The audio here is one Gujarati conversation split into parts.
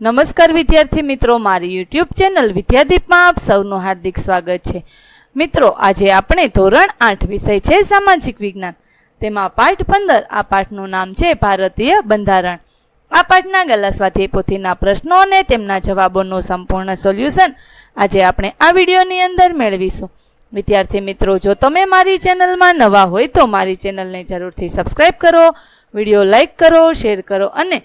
નમસ્કાર વિદ્યાર્થી મિત્રો, મારી યુટ્યુબ ચેનલ વિદ્યાદીપમાં આપ સૌનું હાર્દિક સ્વાગત છે. મિત્રો, આજે આપણે ધોરણ આઠ વિષય છે સામાજિક વિજ્ઞાન. તેમાં પાઠ પંદર, આ પાઠનું નામ છે ભારતીય બંધારણ. આ પાઠના ગલા સ્વાધ્યાય પોથીના પ્રશ્નો અને તેમના જવાબોનું સંપૂર્ણ સોલ્યુશન આજે આપણે આ વિડીયોની અંદર મેળવીશું. વિદ્યાર્થી મિત્રો, જો તમે મારી ચેનલમાં નવા હોય તો મારી ચેનલને જરૂરથી સબસ્ક્રાઈબ કરો, વીડિયો લાઈક કરો, શેર કરો અને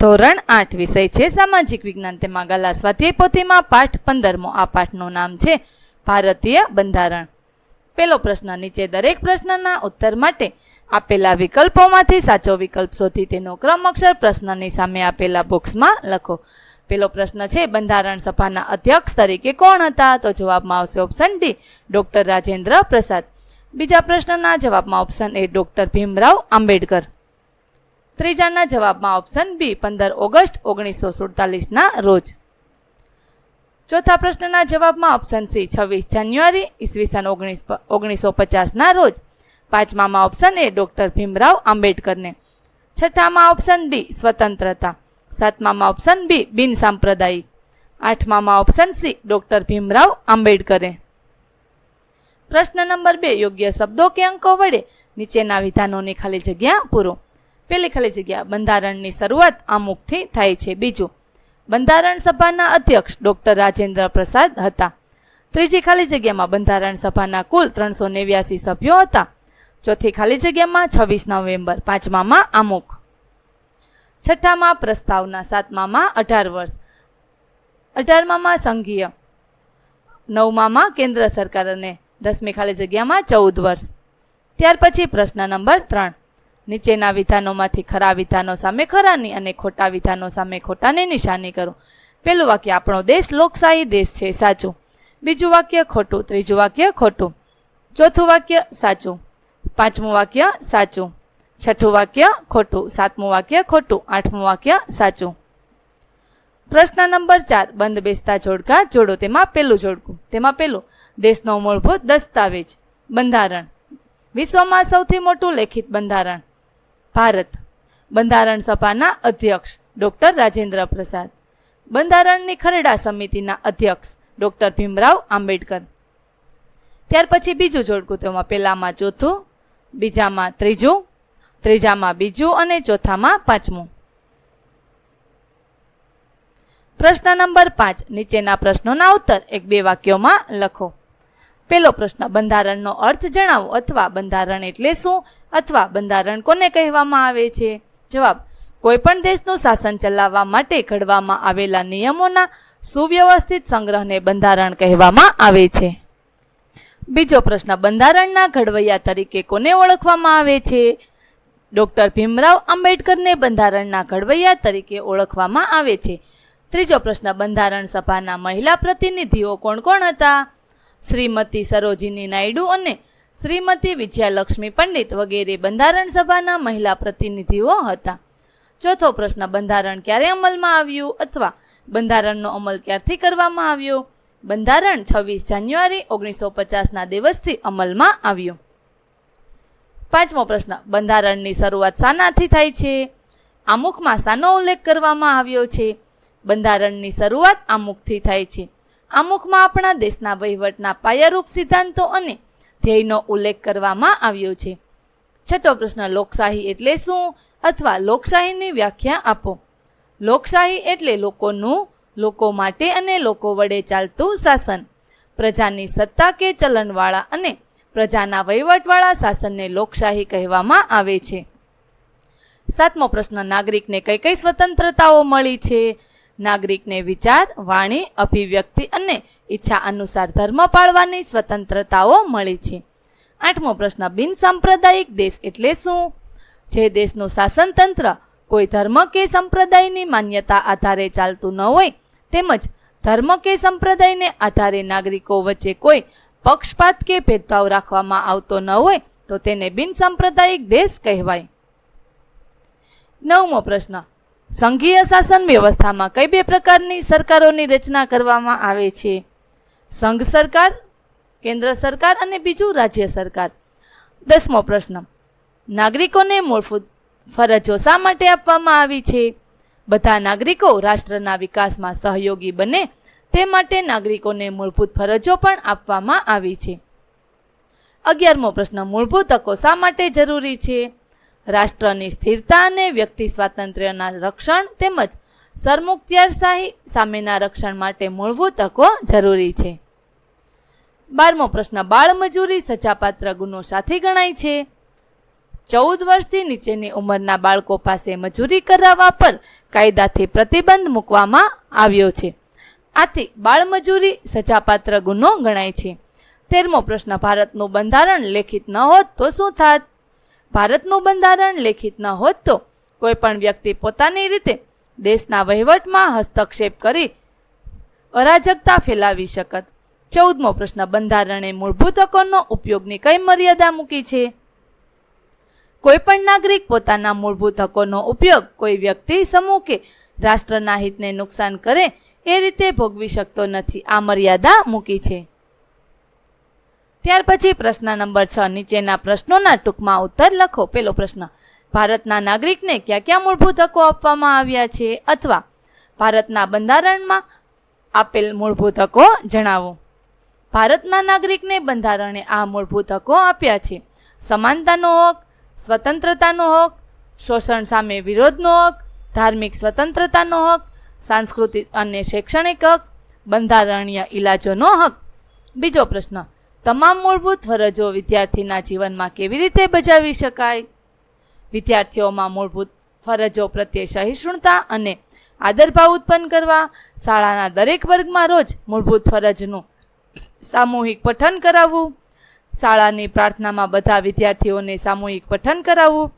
ધોરણ આઠ વિષય છે. સામાજિક વિજ્ઞાન તેમાં ગલા સ્વાધ્યાય પોથીમાં પાઠ પંદરમો. આ પાઠનું નામ છે ભારતીય બંધારણ. પેલો પ્રશ્ન, નીચે દરેક પ્રશ્નના ઉત્તર માટે આપેલા વિકલ્પોમાંથી સાચો વિકલ્પ શોધી તેનો ક્રમ અક્ષર પ્રશ્નની સામે આપેલા બોક્સમાં લખો. પેલો પ્રશ્ન છે, બંધારણ સભાના અધ્યક્ષ તરીકે કોણ હતા? તો જવાબમાં આવશે option D doctor Rajendra Prasad. બીજા પ્રશ્નના જવાબમાં option A doctor Bhimrao Ambedkar. ત્રીજાના જવાબમાં ઓપ્શન બી પંદર ઓગસ્ટ ઓગણીસો સુડતાલીસના રોજ. ચોથા પ્રશ્નના જવાબમાં ઓપ્શન સી છવ્વીસ જાન્યુઆરી, ઈસવીસન ઓગણીસ ઓગણીસો પચાસના રોજ. પાંચમામાં ઓપ્શન એ ડૉક્ટર ભીમરાવ આંબેડકરને. છઠ્ઠામાં ઓપ્શન ડી સ્વતંત્રતા. સાતમામાં ઓપ્શન બી બિનસાંપ્રદાયિક આઠમામાં ઓપ્શન સી ડૉક્ટર ભીમરાવ આંબેડકરે. પ્રશ્ન નંબર બે, યોગ્ય શબ્દો કે અંકો વડે નીચેના વિધાનોની ખાલી જગ્યા પૂરો. પેલી ખાલી જગ્યા બંધારણની શરૂઆત અમુકથી થાય છે. બીજું, બંધારણ સભાના અધ્યક્ષ ડૉક્ટર રાજેન્દ્ર પ્રસાદ હતા. ત્રીજી ખાલી જગ્યામાં બંધારણ સભાના કુલ ત્રણસો નેવ્યાસી સભ્યો હતા. ચોથી ખાલી જગ્યામાં છવ્વીસ નવેમ્બર, પાંચમામાં આમુખ. છઠ્ઠામાં પ્રસ્તાવના, સાતમામાં અઢાર વર્ષ. અઢારમામાં સંઘીય. નવમામાં કેન્દ્ર સરકાર અને દસમી ખાલી જગ્યામાં ચૌદ વર્ષ. ત્યાર પછી પ્રશ્ન નંબર ત્રણ. નીચેના વિધાનોમાંથી ખરા વિધાનો સામે ખરાની અને ખોટા વિધાનો સામે ખોટાની નિશાની કરો. પહેલું વાક્ય, આપણો દેશ લોકશાહી દેશ છે. સાચું. બીજું વાક્ય, ખોટું. ત્રીજું વાક્ય, ખોટું. ચોથું વાક્ય, સાચું. પાંચમું વાક્ય, સાચું. છઠ્ઠું વાક્ય, ખોટું. સાતમું વાક્ય, ખોટું. આઠમું વાક્ય, સાચું. પ્રશ્ન નંબર ચાર, બંધ બેસતા જોડકા જોડો. તેમાં પહેલું જોડકું. તેમાં પેલું, દેશનો મૂળભૂત દસ્તાવેજ. બંધારણ. વિશ્વમાં સૌથી મોટું લેખિત બંધારણ. ભારત. બંધારણ સભાના અધ્યક્ષ ડૉક્ટર રાજેન્દ્ર પ્રસાદ. બંધારણની ખરડા સમિતિના અધ્યક્ષ ડૉક્ટર ભીમરાવ આંબેડકર. ત્યાર પછી બીજું જોડકું તેમાં પહેલામાં ચોથું, બીજામાં ત્રીજું, ત્રીજામાં બીજું અને ચોથામાં પાંચમું. પ્રશ્ન નંબર પાંચ, નીચેના પ્રશ્નોના ઉત્તર એક બે વાક્યોમાં લખો. પેલો પ્રશ્ન, બંધારણનો અર્થ જણાવો અથવા બંધારણ એટલે શું? અથવા બંધારણ કોને કહેવામાં આવે છે? જવાબ, કોઈપણ દેશનું શાસન ચલાવવા માટે ઘડવામાં આવેલા નિયમોના સુવ્યવસ્થિત સંગ્રહને બંધારણ કહેવામાં આવે છે. બીજો પ્રશ્ન, બંધારણના ઘડવૈયા તરીકે કોને ઓળખવામાં આવે છે? ડૉક્ટર ભીમરાવ આંબેડકરને બંધારણના ઘડવૈયા તરીકે ઓળખવામાં આવે છે. ત્રીજો પ્રશ્ન, બંધારણ સભાના મહિલા પ્રતિનિધિઓ કોણ કોણ હતા? શ્રીમતી સરોજિની નાયડુ અને શ્રીમતી વિજયાલક્ષ્મી પંડિત વગેરે બંધારણ સભાના મહિલા પ્રતિનિધિઓ હતા. ચોથો પ્રશ્ન, બંધારણ ક્યારે અમલમાં આવ્યું અથવા બંધારણનો અમલ ક્યારથી કરવામાં આવ્યો? બંધારણ છવ્વીસ જાન્યુઆરી ઓગણીસો પચાસના દિવસથી અમલમાં આવ્યું. પાંચમો પ્રશ્ન, બંધારણની શરૂઆત શાનાથી થાય છે? આમુખમાં શાનો ઉલ્લેખ કરવામાં આવ્યો છે? બંધારણની શરૂઆત આમુખથી થાય છે. આમુખમાં આપણા દેશના વહીવટના પાયારૂપ સિદ્ધાંતો અને ધ્યેયનો ઉલ્લેખ કરવામાં આવ્યો છે. છઠ્ઠો પ્રશ્ન, લોકશાહી એટલે શું? અથવા લોકશાહીની વ્યાખ્યા આપો. લોકશાહી એટલે લોકોનું, લોકો માટે અને લોકો વડે ચાલતું શાસન. પ્રજાની સત્તા કે ચલણવાળા અને પ્રજાના વહીવટવાળા શાસનને લોકશાહી કહેવામાં આવે છે. સાતમો પ્રશ્ન, નાગરિકને કઈ કઈ સ્વતંત્રતાઓ મળી છે? નાગરિકને વિચાર, વાણી, અભિવ્યક્તિ અને ઈચ્છા અનુસાર ધર્મ પાળવાની સ્વતંત્રતાઓ મળી છે. આઠમો પ્રશ્ન, બિન સાંપ્રદાયિક દેશ એટલે શું? જે દેશનું શાસનતંત્ર કોઈ ધર્મ કે સંપ્રદાયની માન્યતા આધારે ચાલતું ન હોય, તેમજ ધર્મ કે સંપ્રદાયને આધારે નાગરિકો વચ્ચે કોઈ પક્ષપાત કે ભેદભાવ રાખવામાં આવતો ન હોય, તો તેને બિનસાંપ્રદાયિક દેશ કહેવાય. નવમો પ્રશ્ન સંઘીય શાસન વ્યવસ્થામાં કઈ બે પ્રકારની સરકારોની રચના કરવામાં આવે છે? સંઘ સરકાર, કેન્દ્ર સરકાર અને બીજું રાજ્ય સરકાર? દસમો પ્રશ્ન. નાગરિકોને મૂળભૂત ફરજો શા માટે આપવામાં આવી છે? બધા નાગરિકો રાષ્ટ્રના વિકાસમાં સહયોગી બને તે માટે નાગરિકોને મૂળભૂત ફરજો પણ આપવામાં આવી છે. અગિયારમો પ્રશ્ન. મૂળભૂત હકો શા માટે જરૂરી છે? રાષ્ટ્રની સ્થિરતા અને વ્યક્તિ સ્વાતંત્ર્યના રક્ષણ તેમજ સરમુખત્યારશાહી સામેના રક્ષણ માટે મૂળભૂત હકો જરૂરી છે. બારમો પ્રશ્ન. બાળમજૂરી સજાપાત્ર ગુનો સાથે ગણાય છે. ચૌદ વર્ષથી નીચેની ઉંમરના બાળકો પાસે મજૂરી કરાવવા પર કાયદાથી પ્રતિબંધ મૂકવામાં આવ્યો છે. આથી બાળમજૂરી સજાપાત્ર ગુનો ગણાય છે. તેરમો પ્રશ્ન. ભારતનું બંધારણ લેખિત ન હોત તો શું થાત? ભારતનું બંધારણ લેખિત ન હોત તો કોઈ પણ વ્યક્તિ પોતાની રીતે દેશના વહીવટમાં હસ્તક્ષેપ કરી અરાજકતા ફેલાવી શકત. ચૌદમો પ્રશ્ન, બંધારણે મૂળભૂત હકોનો ઉપયોગની કઈ મર્યાદા મૂકી છે? કોઈ પણ નાગરિક પોતાના મૂળભૂત હકોનો ઉપયોગ કોઈ વ્યક્તિ, સમૂહ કે રાષ્ટ્રના હિતને નુકસાન કરે એ રીતે ભોગવી શકતો નથી. આ મર્યાદા મૂકી છે. ત્યાર પછી પ્રશ્ન નંબર છ. નીચેના પ્રશ્નોના ટૂંકમાં ઉત્તર લખો. પેલો પ્રશ્ન. ભારતના નાગરિકને ક્યાં ક્યાં મૂળભૂત હકો આપવામાં આવ્યા છે? અથવા ભારતના બંધારણમાં આપેલ મૂળભૂત હકો જણાવો. ભારતના નાગરિકને બંધારણે આ મૂળભૂત હકો આપ્યા છે. સમાનતાનો હક, સ્વતંત્રતાનો હક, શોષણ સામે વિરોધનો હક, ધાર્મિક સ્વતંત્રતાનો હક, સાંસ્કૃતિક અને શૈક્ષણિક હક, બંધારણીય ઇલાજોનો હક. બીજો પ્રશ્ન. તમામ મૂળભૂત ફરજો વિદ્યાર્થીના જીવનમાં કેવી રીતે બજાવી શકાય? વિદ્યાર્થીઓમાં મૂળભૂત ફરજો પ્રત્યે સહિષ્ણુતા અને આદરભાવ ઉત્પન્ન કરવા શાળાના દરેક વર્ગમાં રોજ મૂળભૂત ફરજનું સામૂહિક પઠન કરાવવું, શાળાની પ્રાર્થનામાં બધા વિદ્યાર્થીઓને સામૂહિક પઠન કરાવવું,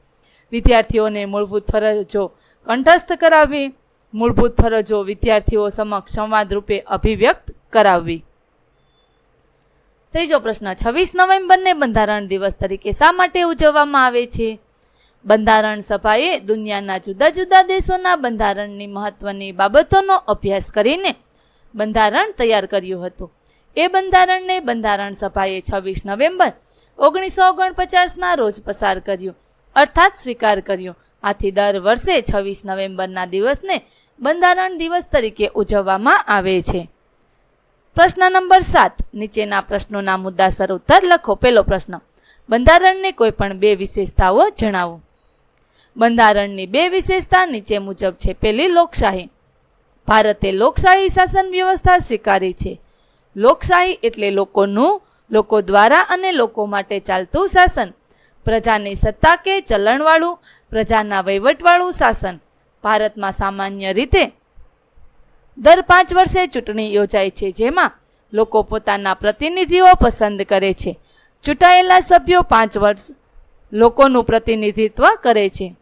વિદ્યાર્થીઓને મૂળભૂત ફરજો કંઠસ્થ કરાવવી, મૂળભૂત ફરજો વિદ્યાર્થીઓ સમક્ષ સંવાદ રૂપે અભિવ્યક્ત કરાવવી. ત્રીજો પ્રશ્ન, છવ્વીસ નવેમ્બરને બંધારણ દિવસ તરીકે શા માટે ઉજવવામાં આવે છે? બંધારણ સભાએ દુનિયાના જુદા જુદા દેશોના બંધારણની મહત્વની બાબતોનો અભ્યાસ કરીને બંધારણ તૈયાર કર્યું હતું. એ બંધારણને બંધારણ સભાએ છવ્વીસ નવેમ્બર ઓગણીસો ઓગણપચાસના રોજ પસાર કર્યું, અર્થાત સ્વીકાર કર્યો. આથી દર વર્ષે છવ્વીસ નવેમ્બરના દિવસને બંધારણ દિવસ તરીકે ઉજવવામાં આવે છે. પ્રશ્ન નંબર સાત. નીચેના પ્રશ્નોના મુદ્દાસર ઉત્તર લખો પેલો પ્રશ્ન. બંધારણની કોઈ પણ બે વિશેષતાઓ જણાવો. બંધારણની બે વિશેષતા નીચે મુજબ છે. પેલી લોકશાહી. ભારતે લોકશાહી શાસન વ્યવસ્થા સ્વીકારી છે. લોકશાહી એટલે લોકોનું, લોકો દ્વારા અને લોકો માટે ચાલતું શાસન. પ્રજાની સત્તા કે ચલણવાળું, પ્રજાના વહીવટવાળું શાસન. ભારતમાં સામાન્ય રીતે દર પાંચ વર્ષે ચૂંટણી યોજાય છે, જેમાં લોકો પોતાના પ્રતિનિધિઓ પસંદ કરે છે. ચૂંટાયેલા સભ્યો પાંચ વર્ષ લોકોનું પ્રતિનિધિત્વ કરે છે.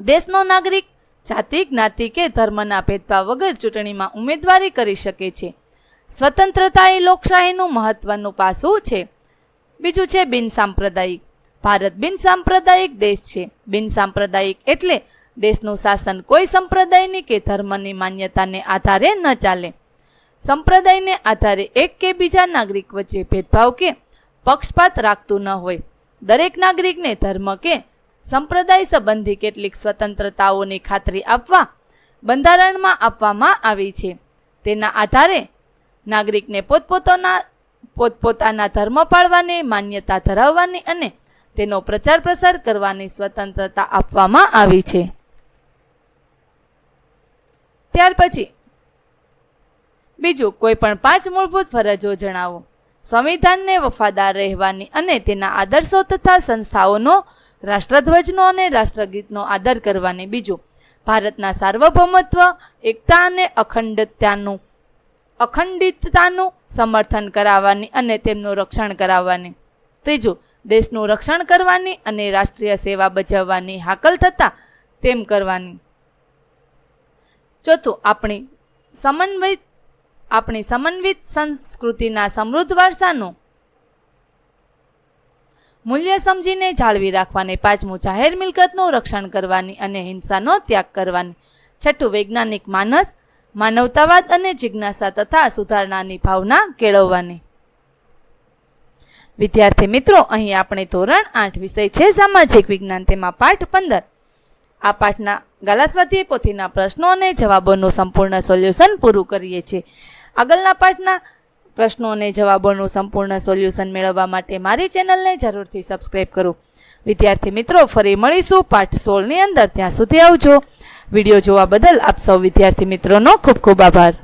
દેશનો નાગરિક, જાતિ, જ્ઞાતિ કે ધર્મના ભેદભાવ વગર ચૂંટણીમાં ઉમેદવારી કરી શકે છે. સ્વતંત્રતા એ લોકશાહીનું મહત્વનું પાસું છે. બીજું છે બિનસાંપ્રદાયિક. ભારત બિનસાંપ્રદાયિક દેશ છે. બિનસાંપ્રદાયિક એટલે દેશનું શાસન કોઈ સંપ્રદાયની કે ધર્મની માન્યતાને આધારે ન ચાલે. સંપ્રદાયને આધારે એક કે બીજા નાગરિક વચ્ચે ભેદભાવ કે પક્ષપાત રાખતું ન હોય. દરેક નાગરિકને ધર્મ કે સંપ્રદાય સંબંધી કેટલીક સ્વતંત્રતાઓની ખાતરી આપવા, બંધારણમાં આપવામાં આવી છે. તેના આધારે નાગરિકને પોતપોતાના પોતપોતાના ધર્મ પાળવાની માન્યતા ધરાવવાની અને તેનો પ્રચાર પ્રસાર કરવાની સ્વતંત્રતા આપવામાં આવી છે. ત્યાર પછી બીજું કોઈ પણ પાંચ મૂળભૂત ફરજો જણાવો. સંવિધાનને વફાદાર રહેવાની અને તેના આદર્શો તથા સંસ્થાઓનો, રાષ્ટ્રધ્વજનો અને રાષ્ટ્રગીતનો આદર કરવાની. બીજું, ભારતના સાર્વભૌમત્વ, એકતા અને અખંડતાનું, અખંડિતતાનું સમર્થન કરાવવાની અને તેમનું રક્ષણ કરાવવાની. ત્રીજું, દેશનું રક્ષણ કરવાની અને રાષ્ટ્રીય સેવા બજાવવાની, હાકલ થતાં તેમ કરવાની. ચોથું, આપણી સમન્વિત આપણી સમન્વિત સંસ્કૃતિના સમૃદ્ધ વારસાનું મૂલ્ય સમજીને જાળવી રાખવાની, પાંચમું, જાહેર મિલકતનું રક્ષણ કરવાની અને હિંસાનો ત્યાગ કરવાની, છઠ્ઠું, વૈજ્ઞાનિક માનસ, માનવતાવાદ અને જિજ્ઞાસા તથા સુધારણાની ભાવના કેળવવાની. વિદ્યાર્થી મિત્રો, અહીં આપણે ધોરણ આઠ વિષય છે, સામાજિક વિજ્ઞાન, તેમાં પાઠ પંદર. આ પાઠના ગાલાસ્વાધ્યાય પોથીના પ્રશ્નો અને જવાબોનું સંપૂર્ણ સોલ્યુશન પૂરું કરીએ છીએ. આગળના પાઠના પ્રશ્નો અને જવાબોનું સંપૂર્ણ સોલ્યુશન મેળવવા માટે મારી ચેનલને જરૂરથી સબસ્ક્રાઈબ કરો. વિદ્યાર્થી મિત્રો, ફરી મળીશું પાઠ સોળની અંદર. ત્યાં સુધી આવજો. વીડિયો જોવા બદલ આપ સૌ વિદ્યાર્થી મિત્રોનો ખૂબ ખૂબ આભાર.